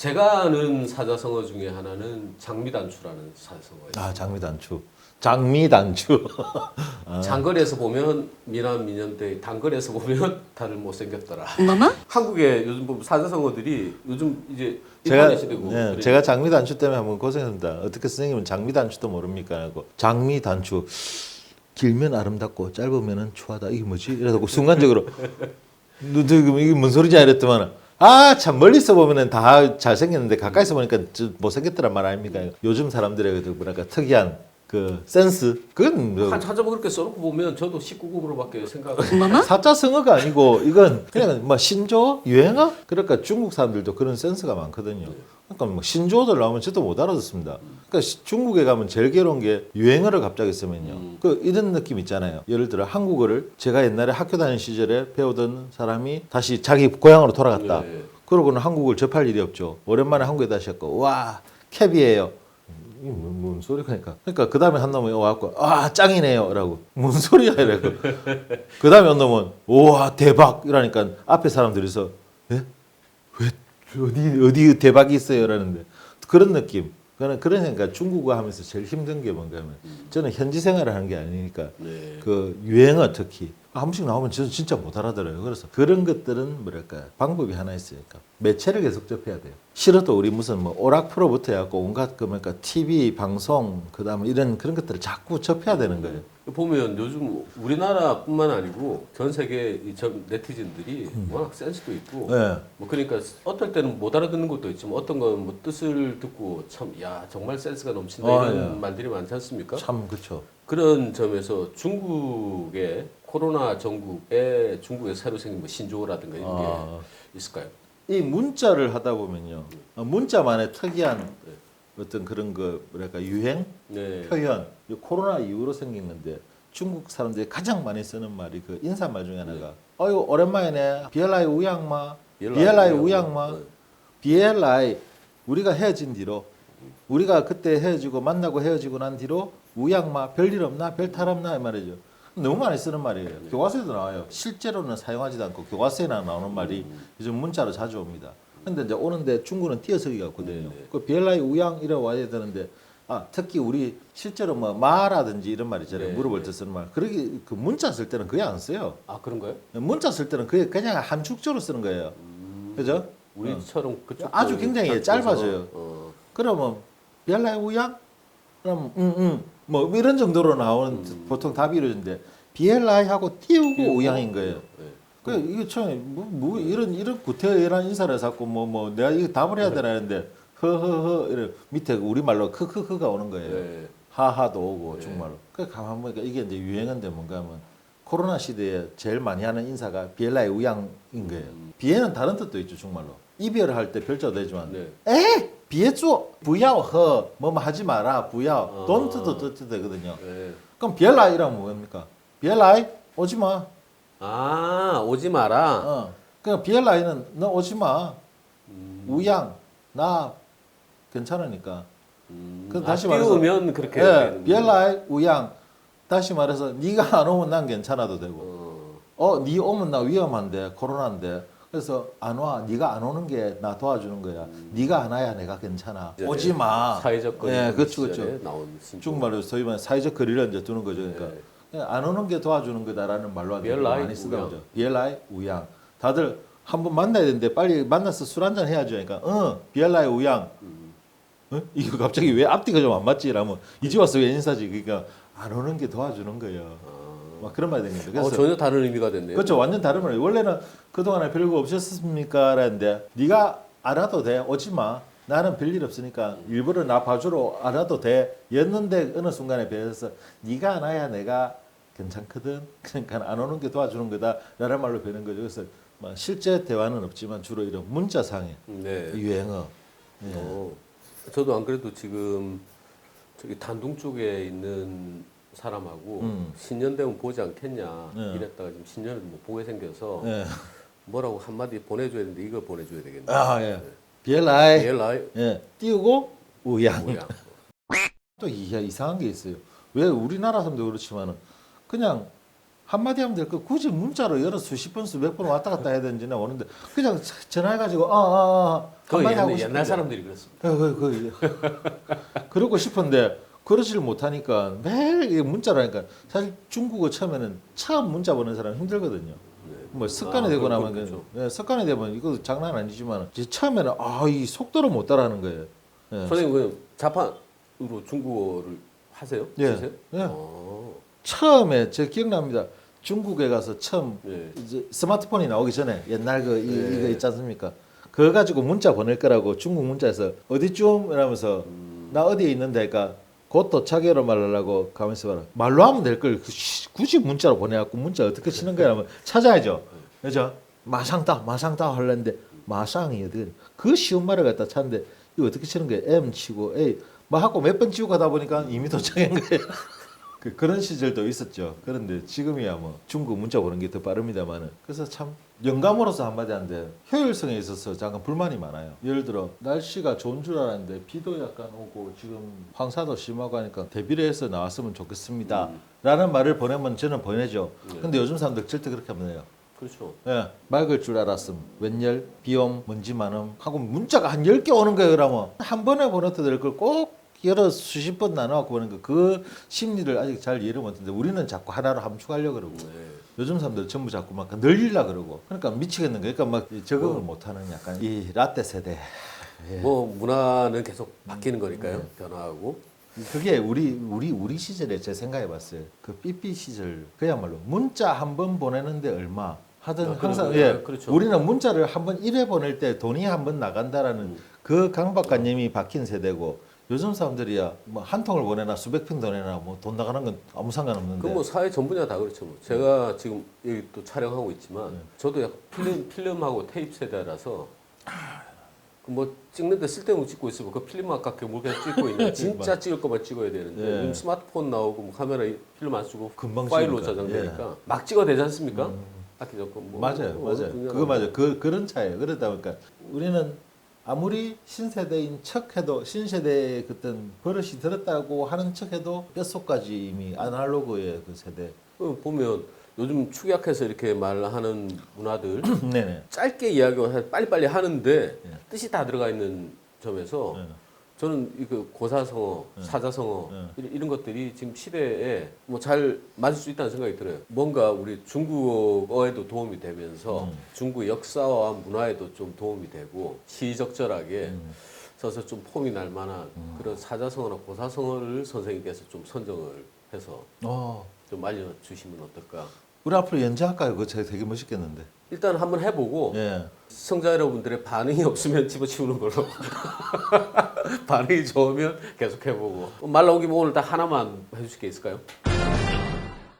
제가 아는 사자성어 중에 하나는 장미단추라는 사자성어예요. 아 장미단추, 장미단추. 아. 장거리에서 보면 미남 미녀인데 단거리에서 보면 다들 못생겼더라. 뭐뭐? 한국에 요즘 보면 사자성어들이 요즘 이제 제가 시대고 네, 제가 장미단추 때문에 한번 고생했습니다. 어떻게 선생님은 장미단추도 모릅니까? 하고 장미단추 길면 아름답고 짧으면은 추하다. 이게 뭐지? 이래서 순간적으로 너 지금 이게 뭔 소리지 이랬더만 아 참 멀리서 보면은 다 잘생겼는데 가까이서 보니까 저 못생겼더란 말 아닙니까? 요즘 사람들의 그 뭐랄까 특이한 그 센스 그건 뭐한 찾아보 그렇게 써놓고 보면 저도 19금으로밖에 생각을 뭐뭐? 사자 성어가 아니고 이건 그냥 뭐 신조어 유행어 그러니까 중국 사람들도 그런 센스가 많거든요. 그러니까 뭐 신조어들 나오면 저도 못 알아듣습니다. 그러니까 시- 중국에 가면 제일 괴로운 게 유행어를 갑자기 쓰면요. 음. 그 이런 느낌 있잖아요. 예를 들어 한국어를 제가 옛날에 학교 다니는 시절에 배우던 사람이 다시 자기 고향으로 돌아갔다. 네. 그러고는 한국을 접할 일이 없죠. 오랜만에 한국에 다시 왔고 와 캡이에요. 이게 뭔, 뭔 소리가 그러니까 그러니까 그 다음에 한 놈이 와갖고 아 짱이네요라고. 뭔 소리야 이래고 그 다음에 한 놈은 우와 대박! 이러니까 앞에 사람들이서 예? 왜 어디 어디 대박이 있어요라는데. 그런 느낌. 그런 그러니까 중국어 하면서 제일 힘든 게 뭔가 하면 저는 현지 생활을 하는 게 아니니까. 네. 그 유행어 특히 한 번씩 나오면 저는 진짜 못 알아들어요. 그래서 그런 것들은 뭐랄까 방법이 하나 있으니까 매체를 계속 접해야 돼요. 싫어도 우리 무슨 뭐 오락 프로부터 해갖고 온갖 그 뭐랄까 TV 방송 그다음에 이런 그런 것들을 자꾸 접해야 되는 거예요. 보면 요즘 우리나라뿐만 아니고 전 세계 이전 네티즌들이 워낙 센스도 있고 네. 뭐 그러니까 어떨 때는 못 알아듣는 것도 있지만 어떤 건 뭐 뜻을 듣고 참 야 정말 센스가 넘친다 아, 이런 예. 말들이 많지 않습니까? 참 그렇죠. 그런 점에서 중국의 코로나 전국에 중국에 새로 생긴 뭐 신조어라든가 이런 아. 게 있을까요? 이 문자를 하다 보면요, 어, 문자만의 특이한 어떤 그런 그 뭐랄까 유행? 네. 표현. 이 코로나 이후로 생긴 건데 중국 사람들이 가장 많이 쓰는 말이 그 인사말 중에 하나가 어유 오랜만이네. 비엘라이 우양마. 비엘라이 우양마. 네. 비엘라이. 우리가 헤어진 뒤로 우리가 그때 헤어지고 만나고 헤어지고 난 뒤로 우양마. 별일 없나? 별 탈 없나? 이 말이죠 너무 많이 쓰는 말이에요 교과서에도 나와요 실제로는 사용하지도 않고 교과서에나 나오는 말이 요즘 문자로 자주 옵니다 근데 이제 오는데 중국은 띄어쓰기가 없거든요 네, 네. 그 비엘라이 우양 이래 와야 되는데 아 특히 우리 실제로 뭐 마라든지 이런 말 있잖아요 네, 물어볼 네. 때 쓰는 말 그러기 그 문자 쓸 때는 그게 안 써요 아 그런가요? 문자 쓸 때는 그게 그냥 함축적으로 쓰는 거예요 음, 그죠 우리처럼 그쪽 아주 굉장히 짧아져요. 어. 그러면 비엘라이 우양 그럼 응응 뭐 이런 정도로 나오는 음. 보통 답이 이러는데 비엘라이 하고 띄우고 우양인 거예요. 네. 그 이게 처음에 뭐, 뭐 이런 이런 구태의란 인사를 자꾸 뭐뭐 내가 이거 답을 해야 되나는데 허허허 이래 밑에 우리 말로 크크크가 오는 거예요. 네. 하하도 오고 네. 정말로. 그 가만 보니까 이게 이제 유행인데 뭔가 하면 코로나 시대에 제일 많이 하는 인사가 비엘라이 우양인 거예요. 음. 비에는 다른 뜻도 있죠 정말로. 이별을 할때 별자도 되지만 네. 에 비에做不要喝뭐뭐 하지 마라 不要 어. don't도 뜻이 되거든요. 네. 그럼 비엘라이라면 뭡니까? 비엘라이 오지 마. 아 오지 마라. 어. 그냥 비엘라이는 너 오지 마. 음. 우양 나 괜찮으니까. 음. 그럼 아, 다시 말해서- 띄우면 그렇게 예, 되는 비엘라이 우양. 다시 말해서 네가 안 오면 난 괜찮아도 되고. 어. 어, 네 오면 나 위험한데 코로나인데. 그래서 안 와. 네가 안 오는 게 나 도와주는 거야. 네가 안 와야 내가 괜찮아. 오지 마. 사회적 거리 예, 그렇죠, 그렇죠. 나온. 중국말로 소위 말해 사회적 거리를 이제 두는 거죠. 그러니까 네. 그냥 안 오는 게 도와주는 거다라는 말로 아주 비엘라이 많이 쓰다 우양. 보죠. 비엘라이 우양. 다들 한번 만나야 되는데 빨리 만나서 술 한잔 해야죠. 그러니까 어 비엘라이 우양. 음. 어? 이거 갑자기 왜 앞뒤가 좀 안 맞지? 이러면 이제 와서 왜 인사지? 그러니까 안 오는 게 도와주는 거예요. 아. 막 그런 말이 됩니다. 어, 그래서 전혀 다른 의미가 됐네요. 그렇죠. 완전 다른 말이에요. 원래는 그동안에 별거 없었습니까? 라는데 네가 안 와도 돼. 오지 마. 나는 별일 없으니까 일부러 나 봐주러 안 와도 돼. 였는데 어느 순간에 배워서 네가 안 와야 내가 괜찮거든. 그러니까 안 오는 게 도와주는 거다. 라는 말로 배는 거죠. 그래서 뭐 실제 대화는 없지만 주로 이런 문자상의 네. 유행어. 예. 어, 저도 안 그래도 지금 저기 단둥 쪽에 있는 사람하고 음. 신년 되면 보지 않겠냐 네. 이랬다가 지금 신년을 못 보게 생겨서 예. 뭐라고 한마디 보내줘야 되는데 이걸 보내줘야 되겠네. 아, 예. 비엘라이. 비엘라이 예. 띄우고 우양. 뭐야? 또 이- 이상한 게 있어요. 왜 우리나라 사람도 그렇지만은 그냥 한마디 하면 될 거 굳이 문자로 여러 수십 번 수백 번 왔다 갔다 해야 되는지는 오는데 그냥 전화해가지고 아 아 아 그 한마디 하고 옛날, 싶은데 옛날 사람들이 그랬습니다. 그, 그, 그, 그러고 싶은데 그러지를 못하니까 매일 문자라니까 사실 중국어 처음에는 처음 문자 보는 사람 힘들거든요. 뭐 습관이 아, 되고 그- 나면 그렇죠. 그, 예, 습관이 되면 이거 장난 아니지만 처음에는 아 이 속도를 못 따라하는 거예요. 예. 선생님 그 자판으로 중국어를 하세요? 예. 예. 어. 처음에 제 기억납니다. 중국에 가서 처음 예. 이제 스마트폰이 나오기 전에 옛날 그 이, 네. 이 거 있지 않습니까? 그거 가지고 문자 보낼 거라고 중국 문자에서 어디쯤 이러면서 음. 나 어디에 있는데 곧 도착해로 말하려고 가면서 봐라. 말로 하면 될 걸 굳이 문자로 보내갖고 문자 어떻게 치는 거야 하면 찾아야죠. 그죠? 마상다 마상다 하려는데 마상이 어떻게 돼? 그 쉬운 말을 갖다 찾는데 이거 어떻게 치는 거야? M 치고 A. 뭐 하고 몇 번 치고 가다 보니까 이미 도착한 거예요 그, 그런 시절도 있었죠. 그런데 지금이야 뭐 중국 문자 보는 게 더 빠릅니다만은 그래서 참 영감으로서 한마디 한데 효율성에 있어서 잠깐 불만이 많아요. 예를 들어 날씨가 좋은 줄 알았는데 비도 약간 오고 지금 황사도 심하고 하니까 대비를 해서 나왔으면 좋겠습니다. 라는 말을 보내면 저는 보내죠. 네. 근데 요즘 사람들 절대 그렇게 안 보내요. 그렇죠. 예, 맑을 줄 알았음. 웬열, 비옴, 먼지 많음. 하고 문자가 한 10개 오는 거예요, 그러면. 한 번에 보내도 될 걸 꼭 여러 수십 번 나눠갖고 보는 거. 그 심리를 아직 잘 이해를 못했는데 우리는 자꾸 하나로 함축하려고 그러고. 네. 요즘 사람들 전부 자꾸 막 늘리려 그러고. 그러니까 미치겠는 거예요. 그러니까 막이 적응을 못하는 약간 이 라떼 세대. 예. 뭐 문화는 계속 바뀌는 거니까요. 변화하고. 그게 우리 우리 우리 시절에 제 생각해봤어요. 그 삐삐 시절 그야말로 문자 한 번 보내는데 얼마 하던 아, 항상. 예 그렇죠. 우리는 문자를 한 번 일회 보낼 때 돈이 한 번 나간다라는 음. 그 강박관념이 박힌 세대고 요즘 사람들이야 뭐 한 통을 보내나 수백 평 보내나 뭐 돈 나가는 건 아무 상관없는데 그뭐 사회 전 분야 다 그렇죠. 뭐. 제가 지금 여기 또 촬영하고 있지만 네. 저도 약간 필름 필름하고 테이프 세대라서 그뭐 찍는데 쓸데없는 거 찍고 있으면 그 필름 아깝게 뭘 그냥 찍고 있는 진짜 찍을 거만 찍어야 되는데 네. 요즘 스마트폰 나오고 뭐 카메라 필름 안 쓰고 금방 파일로 찍으니까. 저장되니까 막 찍어도 되지 않습니까? 아끼적고 뭐 맞아요, 뭐 맞아요. 그거 맞아요. 그 그런 차이예요. 그러다 보니까 우리는 아무리 신세대인 척해도 신세대의 그떤 버릇이 들었다고 하는 척해도 뼛속까지 이미 아날로그의 그 세대. 그 보면 요즘 축약해서 이렇게 말하는 문화들 네네. 짧게 이야기를 빨리빨리 하는데 예. 뜻이 다 들어가 있는 점에서 네. 저는 이그 고사성어, 네. 사자성어 네. 이런- 것들이 지금 시대에 뭐 잘 맞을 수 있다는 생각이 들어요. 뭔가 우리 중국어에도 도움이 되면서 음. 중국 역사와 문화에도 좀 도움이 되고 시적절하게 음. 써서 좀 폼이 날 만한 그런 사자성어나 고사성어를 선생님께서 좀 선정을 해서 어. 좀 알려주시면 어떨까. 우리 앞으로 연주할까요? 그거 제가 되게 멋있겠는데. 일단 한번 해보고 예. 시청자 여러분들의 반응이 없으면 집어치우는 걸로 반응이 좋으면 계속 해보고 말 김에 오늘 딱 하나만 해주실 게 있을까요?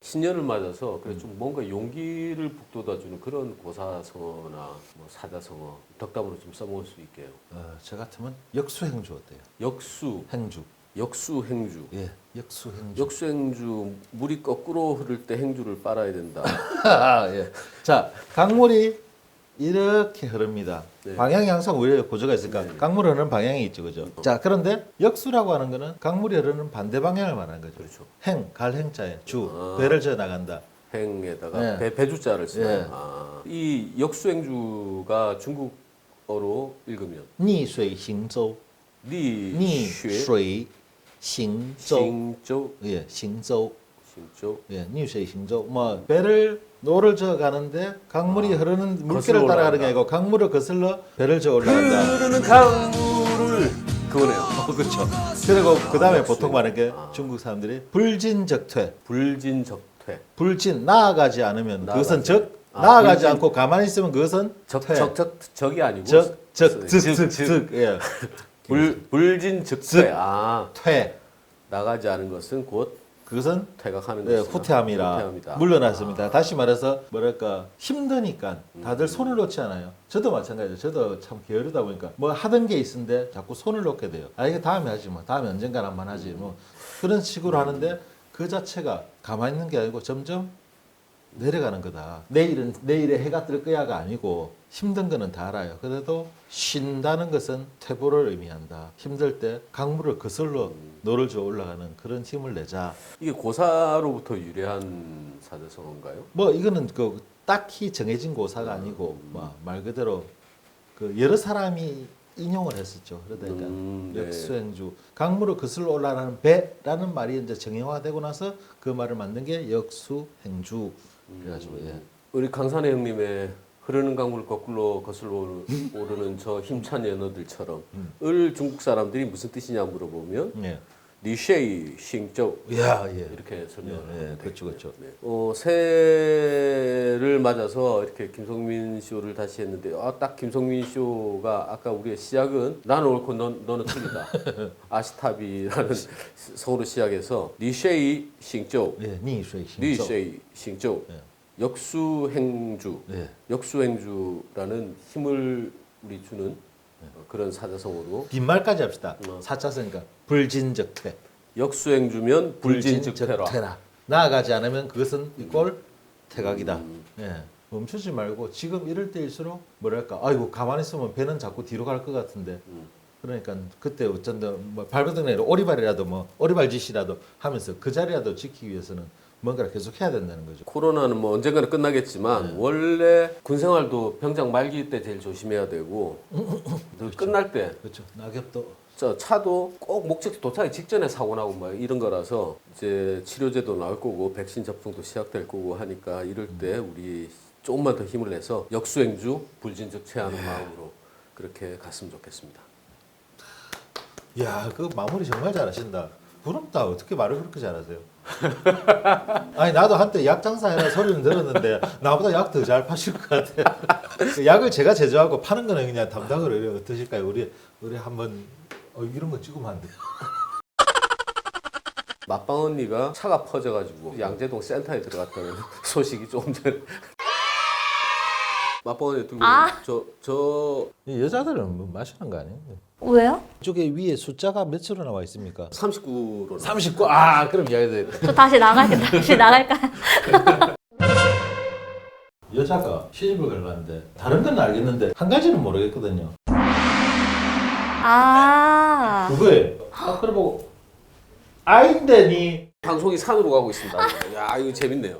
신년을 맞아서 그래 좀 뭔가 용기를 북돋아주는 그런 고사성어나 뭐 사자성어 덕담으로 좀 써먹을 수 있게요. 어, 저 같으면 역수행주 어때요? 역수, 행주. 역수행주. 예. 역수행주. 역수행주 물이 거꾸로 흐를 때 행주를 빨아야 된다. 아, 예. 자, 강물이 이렇게 흐릅니다. 네. 방향이 항상 왜 고조가 있을까? 네. 강물 흐르는 방향이 있죠, 그죠? 음. 자, 그런데 역수라고 하는 거는 강물이 흐르는 반대 방향을 말하는 거죠. 그렇죠. 행, 갈행자에 주, 아. 배를 져 나간다. 행에다가 네. 배, 배주자를 쓰나요? 네. 아. 이 역수행주가 중국어로 읽으면 니수행조 니수행조 예, 싱조 싱조 예, 니수행조 뭐 배를 노를 저 가는데 강물이 아, 흐르는 물길을 따라가는 게. 아니고 강물을 거슬러 배를 저 올라간다. 흐르는 강물을 그거네요. 어, 그렇죠. 그리고 그 다음에 역수. 보통 말하는 게 아. 중국 사람들이 불진적퇴. 불진적퇴 불진 나아가지 않으면 그것은 나아가지. 적. 아, 나아가지 불진. 않고 가만히 있으면 그것은 적, 퇴. 적, 적, 적이 아니고 적, 적, 즉, 즉, 즉, 즉. 즉, 예. 불, 불진적퇴 즉. 아 퇴. 나가지 않은 것은 곧 그것은 퇴각하는 예, 것이다. 후퇴함이라 후퇴함이다. 물러났습니다. 아. 다시 말해서 뭐랄까 힘드니까 다들 음. 손을 놓지 않아요. 저도 마찬가지예요. 저도 참 게으르다 보니까 뭐 하던 게 있는데 자꾸 손을 놓게 돼요. 아 이게 다음에 하지 뭐 다음에 언젠간 한번 하지 뭐 그런 식으로 하는데 그 자체가 가만히 있는 게 아니고 점점 내려가는 거다. 내일은 내일에 해가 뜰 거야가 아니고 힘든 거는 다 알아요. 그래도 쉰다는 것은 퇴보를 의미한다. 힘들 때 강물을 거슬러 노를 저 올라가는 그런 힘을 내자. 이게 고사로부터 유래한 사자성어인가요? 뭐 이거는 그 딱히 정해진 고사가 아니고 뭐 말 그대로 그 여러 사람이 인용을 했었죠. 그러니까 음, 네. 역수행주 강물을 거슬러 올라가는 배라는 말이 이제 정형화되고 나서 그 말을 만든 게 역수행주 그래가지고 예. 우리 강산의 형님의 흐르는 강물을 거꾸로 거슬러 오르- 오르는 저 힘찬 연어들처럼 을 중국 사람들이 무슨 뜻이냐 물어보면 예. 리쉐이 싱조 야, 예. 이렇게 설명을 예, 예, 그렇죠, 그렇죠. 네. 어, 새해를 맞아서 이렇게 김성민 쇼를 다시 했는데 아, 딱 김성민 쇼가 아까 우리의 시작은 나는 옳고 넌, 너는 틀리다 아시타비라는 성으로 시작해서 리쉐이 싱조 예, 니쉐이. 리쉐이 싱조 예. 역수행주 예. 역수행주라는 힘을 우리 주는 네. 어, 그런 사자성어로 빈말까지 합시다. 어. 사차서니까 불진적 퇴. 역수행 주면 불진즉 퇴라 불진적퇴라. 나아가지 않으면 그것은 이꼴 태각이다. 음. 예. 멈추지 말고 지금 이럴 때일수록 뭐랄까 아이고 가만히 있으면 배는 자꾸 뒤로 갈 것 같은데 음. 그러니까 그때 어쩐다 뭐 발버둥 오리발이라도 뭐 오리발 짓이라도 하면서 그 자리라도 지키기 위해서는 뭔가를 계속 해야 된다는 거죠. 코로나는 뭐 언젠가는 끝나겠지만 네. 원래 군 생활도 병장 말기 때 제일 조심해야 되고 또 끝날 때 그렇죠. 낙엽도 저 차도 꼭 목적지 도착하기 직전에 사고 나고 막 이런 거라서 이제 치료제도 나올 거고 백신 접종도 시작될 거고 하니까 이럴 때 우리 조금만 더 힘을 내서 역수행주 불진적 체하는 마음으로 그렇게 갔으면 좋겠습니다. 야, 그 마무리 정말 잘하신다. 부럽다. 어떻게 말을 그렇게 잘하세요? 아니 나도 한때 약 장사해라 소리는 들었는데 나보다 약 더 잘 파실 것 같아요. 그 약을 제가 제조하고 파는 거는 그냥 담당으로 이래 어떠실까요? 우리 우리 한번 어, 이런 거 찍으면 안 돼요? 맛방 언니가 차가 퍼져가지고 양재동 센터에 들어갔다는 소식이 조금 전에 맛방 언니 들고 아. 저저 이 여자들은 뭐 마시는 거 아니에요? 왜요? 이쪽에 위에 숫자가 몇으로 나와 있습니까? 39로 39. 아, 그럼 이야기 저 다시 나갈게 다시 나갈까요? 여자가 시집을 갈랐는데 다른 건 알겠는데 한 가지는 모르겠거든요. 아 그거에 아 그래 보고 아인데 니 방송이 산으로 가고 있습니다. 야 이거 재밌네요.